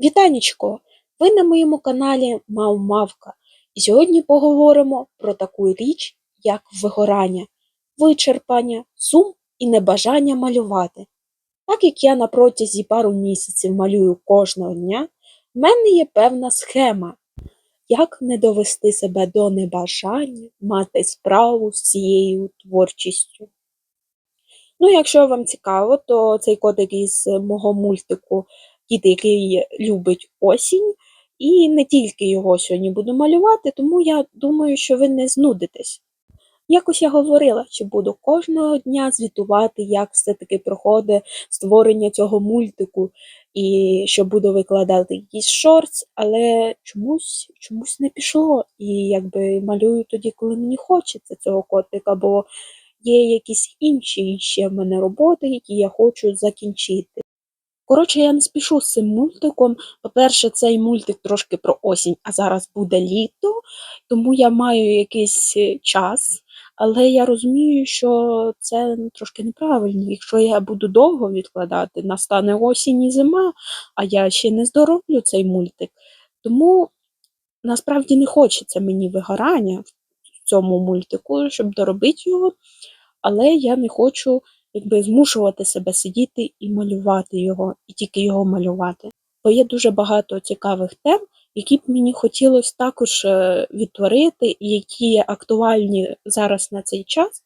Вітанечко! Ви на моєму каналі Мав-Мавка, і сьогодні поговоримо про таку річ, як вигорання, вичерпання, сум і небажання малювати. Так як я на протязі пару місяців малюю кожного дня, в мене є певна схема, як не довести себе до небажання мати справу з цією творчістю. Ну, якщо вам цікаво, то цей котик із мого мультику Кіт, який любить осінь, і не тільки його сьогодні буду малювати, тому я думаю, що ви не знудитесь. Якось я говорила, що буду кожного дня звітувати, як все-таки проходить створення цього мультику, і що буду викладати якісь шортс, але чомусь чомусь не пішло. І якби малюю тоді, коли мені хочеться цього котика, бо є якісь інші ще в мене роботи, які я хочу закінчити. Коротше, я не спішу з цим мультиком. По-перше, цей мультик трошки про осінь, а зараз буде літо, тому я маю якийсь е, час, але я розумію, що це трошки неправильно. Якщо я буду довго відкладати, настане осінь і зима, а я ще не здороблю цей мультик. Тому насправді не хочеться мені вигорання в цьому мультику, щоб доробити його, але я не хочу якби змушувати себе сидіти і малювати його, і тільки його малювати. Бо є дуже багато цікавих тем, які б мені хотілося також е, відтворити, і які є актуальні зараз на цей час,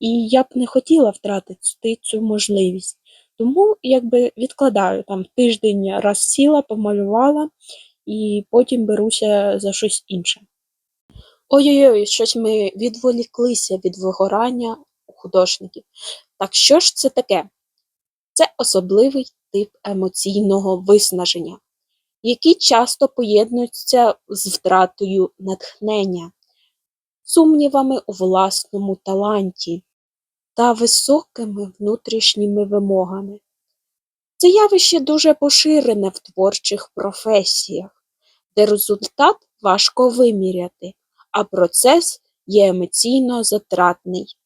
і я б не хотіла втратити цю можливість. Тому якби відкладаю там тиждень раз сіла, помалювала, і потім беруся за щось інше. Ой-ой-ой, щось ми відволіклися від вигорання художників. Так що ж це таке? Це особливий тип емоційного виснаження, який часто поєднується з втратою натхнення, сумнівами у власному таланті та високими внутрішніми вимогами. Це явище дуже поширене в творчих професіях, де результат важко виміряти, а процес є емоційно затратний.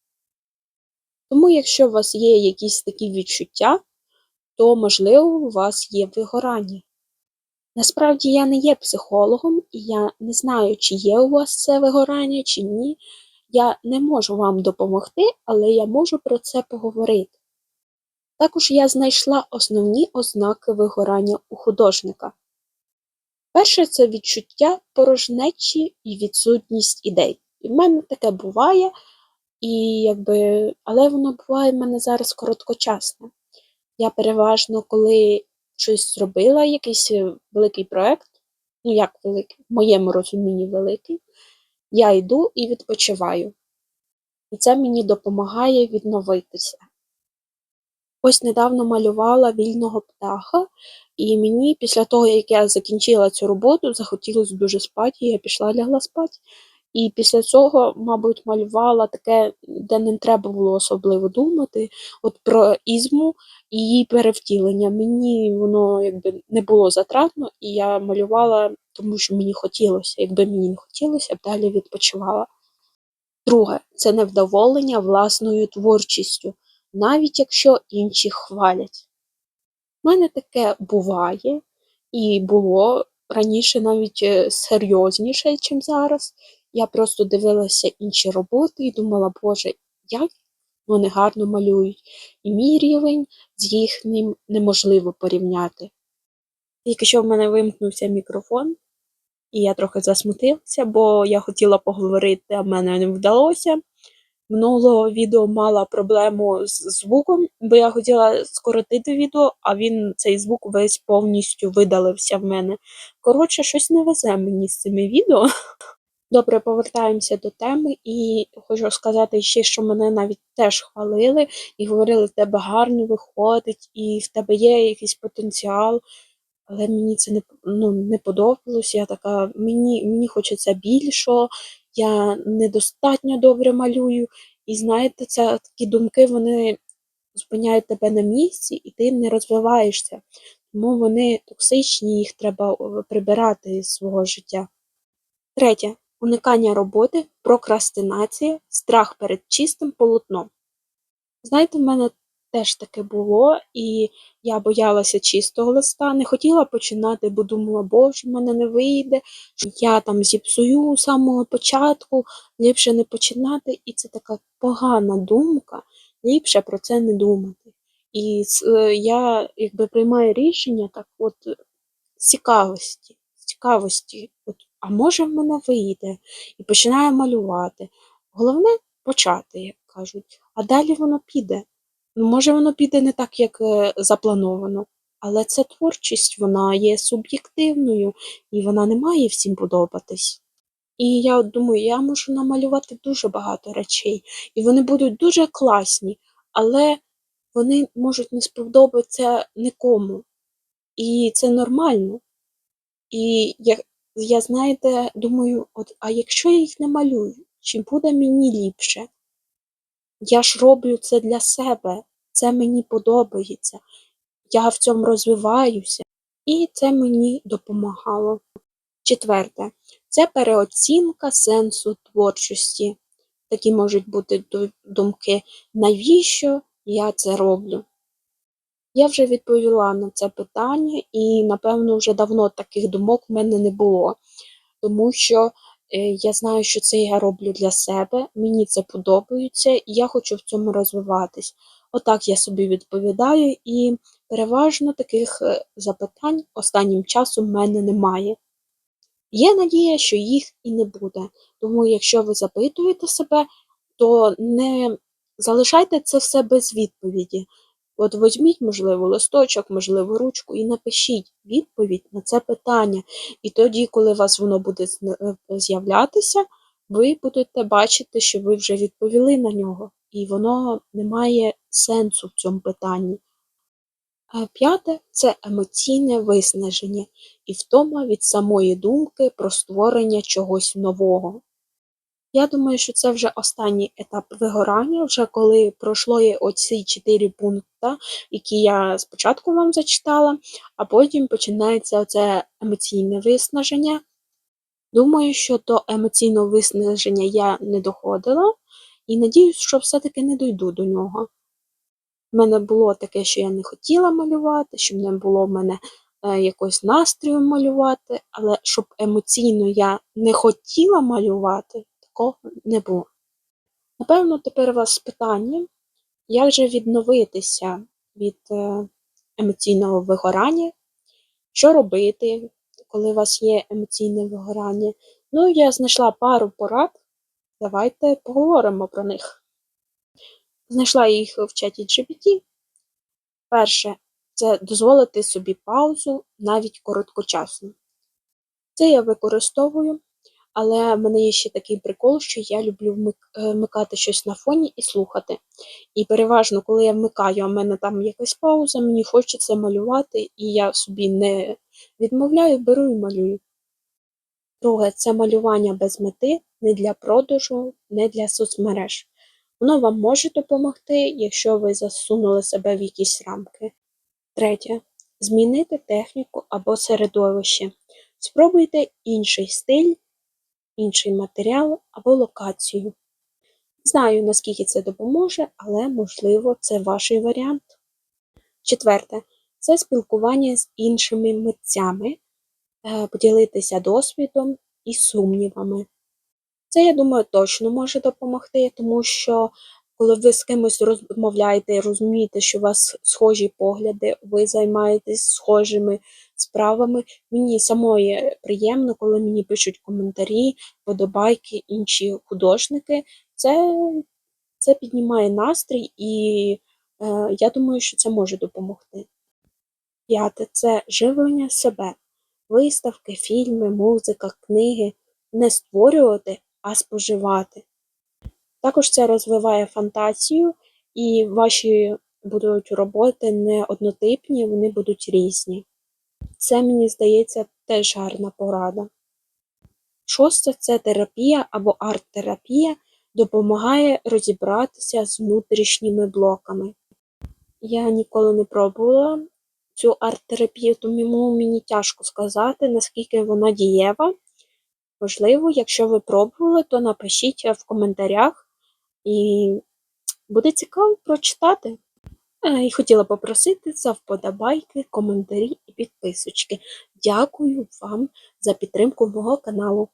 Тому, якщо у вас є якісь такі відчуття, то, можливо, у вас є вигорання. Насправді я не є психологом, і я не знаю, чи є у вас це вигорання, чи ні. Я не можу вам допомогти, але я можу про це поговорити. Також я знайшла основні ознаки вигорання у художника. Перше це відчуття порожнечі і відсутність ідей. І в мене таке буває, і якби, але воно буває в мене зараз короткочасне. Я переважно, коли щось зробила, якийсь е, великий проєкт, ну як великий, в моєму розумінні великий, я йду і відпочиваю. І це мені допомагає відновитися. Ось недавно малювала вільного птаха, і мені після того, як я закінчила цю роботу, захотілося дуже спати, і я пішла лягла спати. І після цього, мабуть, малювала таке, де не треба було особливо думати, от про ізму і її перевтілення. Мені воно якби не було затратно, і я малювала, тому що мені хотілося. Якби мені не хотілося, я б далі відпочивала. Друге, це невдоволення власною творчістю, навіть якщо інші хвалять. У мене таке буває і було раніше навіть е, серйозніше, ніж зараз. Я просто дивилася інші роботи і думала, Боже, як вони гарно малюють. І мій рівень з їхнім неможливо порівняти. Тільки що в мене вимкнувся мікрофон, і я трохи засмутилася, бо я хотіла поговорити, а в мене не вдалося. Минулого відео мала проблему з звуком, бо я хотіла скоротити відео, а він цей звук весь повністю видалився в мене. Коротше, щось не везе мені з цими відео. Добре, повертаємося до теми, і хочу сказати ще, що мене навіть теж хвалили і говорили, в тебе гарно виходить, і в тебе є якийсь потенціал. Але мені це не ну, не подобалось. Я така, мені мені хочеться більшого, я недостатньо добре малюю. І знаєте, це такі думки вони зупиняють тебе на місці, і ти не розвиваєшся. Тому вони токсичні, їх треба прибирати з свого життя. Третє уникання роботи, прокрастинація, страх перед чистим полотном. Знаєте, в мене теж таке було, і я боялася чистого листа, не хотіла починати, бо думала, боже, в мене не вийде, я там зіпсую з самого початку, ліпше не починати. І це така погана думка, ліпше про це не думати. І е, я якби приймаю рішення так от з цікавості, з цікавості, а може в мене вийде, і починаю малювати. Головне почати, як кажуть, а далі воно піде. Ну, може, воно піде не так, як е, заплановано, але це творчість, вона є суб'єктивною і вона не має всім подобатись. І я думаю, я можу намалювати дуже багато речей, і вони будуть дуже класні, але вони можуть не сподобатися нікому. І це нормально. І я знаєте, думаю, от, а якщо я їх не малюю, чи буде мені ліпше? Я ж роблю це для себе, це мені подобається, я в цьому розвиваюся, і це мені допомагало. Четверте, це переоцінка сенсу творчості. Такі можуть бути думки, навіщо я це роблю? Я вже відповіла на це питання, і, напевно, вже давно таких думок в мене не було, тому що е, я знаю, що це я роблю для себе, мені це подобається, і я хочу в цьому розвиватись. Отак я собі відповідаю, і переважно таких е, запитань останнім часом в мене немає. Є надія, що їх і не буде. Тому, якщо ви запитуєте себе, то не залишайте це все без відповіді. От візьміть, можливо, листочок, можливо, ручку і напишіть відповідь на це питання. І тоді, коли у вас воно буде е, з'являтися, ви будете бачити, що ви вже відповіли на нього, і воно не має сенсу в цьому питанні. П'яте це емоційне виснаження і втома від самої думки про створення чогось нового. Я думаю, що це вже останній етап вигорання, вже коли пройшло оці чотири пункти, які я спочатку вам зачитала, а потім починається оце емоційне виснаження. Думаю, що до емоційного виснаження я не доходила, і надіюсь, що все-таки не дойду до нього. У мене було таке, що я не хотіла малювати, щоб не було в мене е, якогось настрою малювати, але щоб емоційно я не хотіла малювати, такого не було. Напевно, тепер у вас питання, як же відновитися від е, емоційного вигорання, що робити, коли у вас є емоційне вигорання. Ну, я знайшла пару порад, давайте поговоримо про них. Знайшла їх в чаті GPT. Перше, це дозволити собі паузу навіть короткочасно. Це я використовую але в мене є ще такий прикол, що я люблю е, вмикати щось на фоні і слухати. І переважно, коли я вмикаю, а в мене там якась пауза, мені хочеться малювати, і я собі не відмовляю, беру і малюю. Друге, це малювання без мети, не для продажу, не для соцмереж. Воно вам може допомогти, якщо ви засунули себе в якісь рамки. Третє. Змінити техніку або середовище. Спробуйте інший стиль інший матеріал або локацію. Знаю, наскільки це допоможе, але, можливо, це ваш варіант. Четверте це спілкування з іншими митцями, е, поділитися досвідом і сумнівами. Це, я думаю, точно може допомогти, тому що коли ви з кимось розмовляєте і розумієте, що у вас схожі погляди, ви займаєтесь схожими справами. Мені самої приємно, коли мені пишуть коментарі, подобайки, інші художники. Це це піднімає настрій, і е, я думаю, що це може допомогти. П'яте це живлення себе, виставки, фільми, музика, книги, не створювати, а споживати. Також це розвиває фантазію, і ваші будуть роботи не однотипні, вони будуть різні. Це, мені здається, теж гарна порада. Шосте це терапія або арт-терапія допомагає розібратися з внутрішніми блоками. Я ніколи не пробувала цю арт-терапію, тому мені тяжко сказати, наскільки вона дієва. Можливо, якщо ви пробували, то напишіть в коментарях, і буде цікаво прочитати. Е, І хотіла попросити за вподобайки, коментарі і підписочки. Дякую вам за підтримку мого каналу.